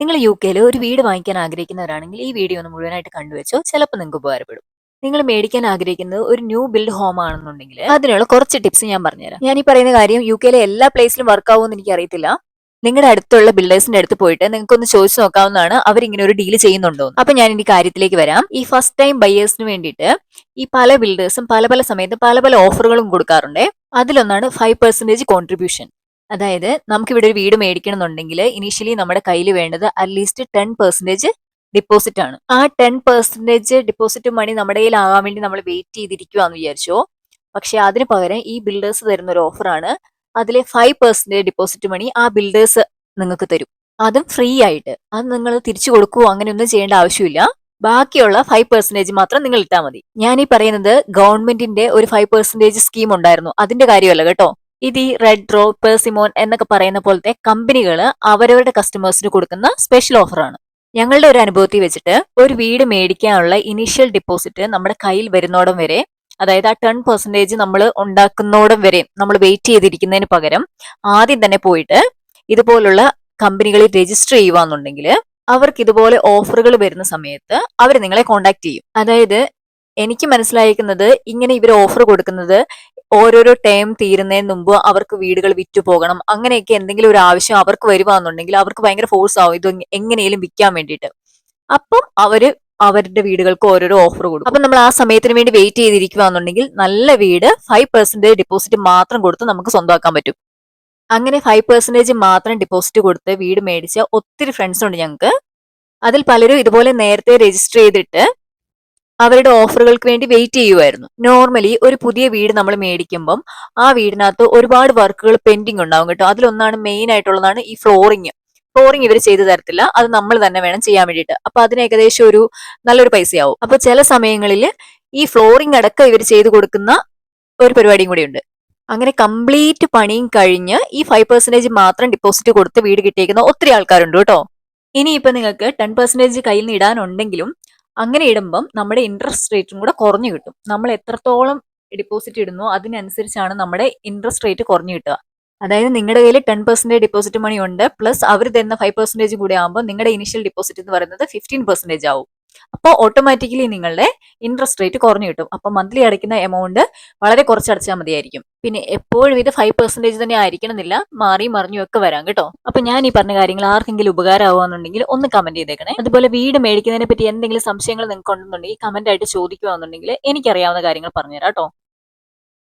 നിങ്ങൾ യു കെയിൽ ഒരു വീട് വാങ്ങിക്കാൻ ആഗ്രഹിക്കുന്നവരാണെങ്കിൽ ഈ വീഡിയോ ഒന്ന് മുഴുവനായിട്ട് കണ്ടുവെച്ചോ ചിലപ്പോൾ നിങ്ങൾക്ക് ഉപകാരപ്പെടും. നിങ്ങൾ മേടിക്കാൻ ആഗ്രഹിക്കുന്നത് ഒരു ന്യൂ ബിൽഡ് ഹോം ആണെന്നുണ്ടെങ്കിൽ അതിനുള്ള കുറച്ച് ടിപ്സ് ഞാൻ പറഞ്ഞുതരാം. ഞാൻ ഈ പറയുന്ന കാര്യം യു കെയിലെ എല്ലാ പ്ലേസിലും വർക്ക് ആവുമെന്ന് എനിക്ക് അറിയത്തില്ല നിങ്ങളുടെ അടുത്തുള്ള ബിൽഡേഴ്സിന്റെ അടുത്ത് പോയിട്ട് നിങ്ങൾക്ക് ഒന്ന് ചോദിച്ചു നോക്കാവുന്നതാണ് അവർ ഇങ്ങനെ ഒരു ഡീൽ ചെയ്യുന്നുണ്ടോ. അപ്പൊ ഞാൻ ഇനി കാര്യത്തിലേക്ക് വരാം. ഈ ഫസ്റ്റ് ടൈം ബയേഴ്സിന് വേണ്ടിയിട്ട് ഈ പല ബിൽഡേഴ്സും പല പല സമയത്ത് പല പല ഓഫറുകളും കൊടുക്കാറുണ്ട്. അതിലൊന്നാണ് ഫൈവ് പെർസെന്റേജ് കോൺട്രിബ്യൂഷൻ. അതായത് നമുക്ക് ഇവിടെ ഒരു വീട് മേടിക്കണം എന്നുണ്ടെങ്കിൽ ഇനീഷ്യലി നമ്മുടെ കയ്യിൽ വേണ്ടത് അറ്റ്ലീസ്റ്റ് ടെൻ പെർസെന്റേജ് ഡിപ്പോസിറ്റ് ആണ്. ആ ടെൻ പെർസെന്റേജ് ഡിപ്പോസിറ്റ് മണി നമ്മുടെ കയ്യിൽ ആകാൻ വേണ്ടി നമ്മൾ വെയിറ്റ് ചെയ്തിരിക്കുവാന്ന് വിചാരിച്ചോ. പക്ഷെ അതിന് പകരം ഈ ബിൽഡേഴ്സ് തരുന്ന ഒരു ഓഫറാണ് അതിലെ ഫൈവ് പെർസെന്റേജ് ഡിപ്പോസിറ്റ് മണി ആ ബിൽഡേഴ്സ് നിങ്ങൾക്ക് തരും. അതും ഫ്രീ ആയിട്ട്. അത് നിങ്ങൾ തിരിച്ചു കൊടുക്കുവോ അങ്ങനെയൊന്നും ചെയ്യേണ്ട ആവശ്യമില്ല. ബാക്കിയുള്ള ഫൈവ് പെർസെന്റേജ് മാത്രം നിങ്ങൾ ഇട്ടാൽ മതി. ഞാൻ ഈ പറയുന്നത് ഗവൺമെന്റിന്റെ ഒരു ഫൈവ് പെർസെന്റേജ് സ്കീം ഉണ്ടായിരുന്നു. അതിന്റെ കാര്യമല്ല കേട്ടോ. ഇത് ഈ റെഡ് റോ പേഴ്സിമോൻ എന്നൊക്കെ പറയുന്ന പോലത്തെ കമ്പനികൾ അവരവരുടെ കസ്റ്റമേഴ്സിന് കൊടുക്കുന്ന സ്പെഷ്യൽ ഓഫറാണ് ഞങ്ങളുടെ ഒരു അനുഭവത്തിൽ വെച്ചിട്ട് ഒരു വീട് മേടിക്കാനുള്ള ഇനീഷ്യൽ ഡിപ്പോസിറ്റ് നമ്മുടെ കയ്യിൽ വരുന്നോടം വരെ അതായത് ആ ടെൻ പെർസെന്റേജ് നമ്മൾ ഉണ്ടാക്കുന്നോടം വരെ നമ്മൾ വെയിറ്റ് ചെയ്തിരിക്കുന്നതിന് പകരം ആദ്യം തന്നെ പോയിട്ട് ഇതുപോലുള്ള കമ്പനികളിൽ രജിസ്റ്റർ ചെയ്യുവാന്നുണ്ടെങ്കിൽ അവർക്ക് ഇതുപോലെ ഓഫറുകൾ വരുന്ന സമയത്ത് അവർ നിങ്ങളെ കോണ്ടാക്ട് ചെയ്യും. അതായത് എനിക്ക് മനസ്സിലായിരിക്കുന്നത് ഇങ്ങനെ ഇവർ ഓഫർ കൊടുക്കുന്നത് ഓരോരോ ടേം തീരുന്നതിന് മുമ്പ് അവർക്ക് വീടുകൾ വിറ്റു പോകണം. അങ്ങനെയൊക്കെ എന്തെങ്കിലും ഒരു ആവശ്യം അവർക്ക് വരുവാന്നുണ്ടെങ്കിൽ അവർക്ക് ഭയങ്കര ഫോഴ്സ് ആവും. ഇത് എങ്ങനെയും വിൽക്കാൻ വേണ്ടിയിട്ട്. അപ്പം അവർ അവരുടെ വീടുകൾക്ക് ഓരോരോ ഓഫർ കൊടുക്കും. അപ്പം നമ്മൾ ആ സമയത്തിന് വേണ്ടി വെയിറ്റ് ചെയ്തിരിക്കുകയാണെന്നുണ്ടെങ്കിൽ നല്ല വീട് ഫൈവ് പെർസെന്റേജ് ഡെപ്പോസിറ്റ് മാത്രം കൊടുത്ത് നമുക്ക് സ്വന്തമാക്കാൻ പറ്റും. അങ്ങനെ ഫൈവ് പെർസെന്റേജ് മാത്രം ഡെപ്പോസിറ്റ് കൊടുത്ത് വീട് മേടിച്ച ഒത്തിരി ഫ്രണ്ട്സ് ഉണ്ട് ഞങ്ങൾക്ക് അതിൽ പലരും ഇതുപോലെ നേരത്തെ രജിസ്റ്റർ ചെയ്തിട്ട് അവരുടെ ഓഫറുകൾക്ക് വേണ്ടി വെയിറ്റ് ചെയ്യുമായിരുന്നു നോർമലി ഒരു പുതിയ വീട് നമ്മൾ മേടിക്കുമ്പം ആ വീടിനകത്ത് ഒരുപാട് വർക്കുകൾ പെൻഡിങ് ഉണ്ടാവും കേട്ടോ. അതിലൊന്നാണ് മെയിൻ ആയിട്ടുള്ളതാണ് ഈ ഫ്ലോറിങ് ഫ്ലോറിങ് ഇവർ ചെയ്തു തരത്തില്ല. അത് നമ്മൾ തന്നെ വേണം ചെയ്യാൻ വേണ്ടിയിട്ട്. അപ്പൊ അതിന് ഏകദേശം ഒരു നല്ലൊരു പൈസയാവും. അപ്പൊ ചില സമയങ്ങളിൽ ഈ ഫ്ലോറിങ് അടക്കം ഇവർ ചെയ്തു കൊടുക്കുന്ന ഒരു പരിപാടിയും കൂടി ഉണ്ട്. അങ്ങനെ കംപ്ലീറ്റ് പണിയും കഴിഞ്ഞ് ഈ ഫൈവ് പെർസെന്റേജ് മാത്രം ഡിപ്പോസിറ്റ് കൊടുത്ത് വീട് കിട്ടിയേക്കുന്ന ഒത്തിരി ആൾക്കാരുണ്ട് കേട്ടോ. ഇനിയിപ്പോ നിങ്ങൾക്ക് ടെൻ പെർസെന്റേജ് കയ്യിൽ നിന്ന് ഇടാനുണ്ടെങ്കിലും അങ്ങനെ ഇടുമ്പം നമ്മുടെ ഇൻട്രസ്റ്റ് റേറ്റും കൂടെ കുറഞ്ഞു കിട്ടും. നമ്മൾ എത്രത്തോളം ഡിപ്പോസിറ്റ് ഇടുന്നു അതിനനുസരിച്ചാണ് നമ്മുടെ ഇൻട്രസ്റ്റ് റേറ്റ് കുറഞ്ഞു കിട്ടുക. അതായത് നിങ്ങളുടെ കയ്യിൽ ടെൻ പെർസെന്റേജ് ഡിപ്പോസിറ്റ് മണി ഉണ്ട് പ്ലസ് അവർ തരുന്ന ഫൈവ് പെർസെന്റേജ് കൂടി ആകുമ്പോൾ നിങ്ങളുടെ ഇനിഷ്യൽ ഡിപ്പോസിറ്റ് എന്ന് പറയുന്നത് ഫിഫ്റ്റീൻ പെർസെന്റേജ് ആവും. അപ്പോൾ ഓട്ടോമാറ്റിക്കലി നിങ്ങളുടെ ഇൻട്രസ്റ്റ് റേറ്റ് കുറഞ്ഞു കിട്ടും. അപ്പോൾ മന്ത്ലി അടയ്ക്കുന്ന എമൗണ്ട് വളരെ കുറച്ച് അടച്ചാൽ മതിയായിരിക്കും. പിന്നെ എപ്പോഴും ഇത് ഫൈവ് പെർസെന്റേജ് തന്നെ ആയിരിക്കണമെന്നില്ല. മാറി മറിഞ്ഞും ഒക്കെ വരാം കേട്ടോ. അപ്പോൾ ഞാൻ ഈ പറഞ്ഞ കാര്യങ്ങൾ ആർക്കെങ്കിലും ഉപകാരമാവുകയെന്നുണ്ടെങ്കിൽ ഒന്ന് കമന്റ് ചെയ്തേക്കണേ. അതുപോലെ വീട് മേടിക്കുന്നതിനെ പറ്റി എന്തെങ്കിലും സംശയങ്ങൾ നിങ്ങൾക്ക് ഉണ്ടെന്നുണ്ടെങ്കിൽ കമന്റ് ആയിട്ട് ചോദിക്കുകയാണെന്നുണ്ടെങ്കിൽ എനിക്കറിയാവുന്ന കാര്യങ്ങൾ പറഞ്ഞുതരാം കേട്ടോ.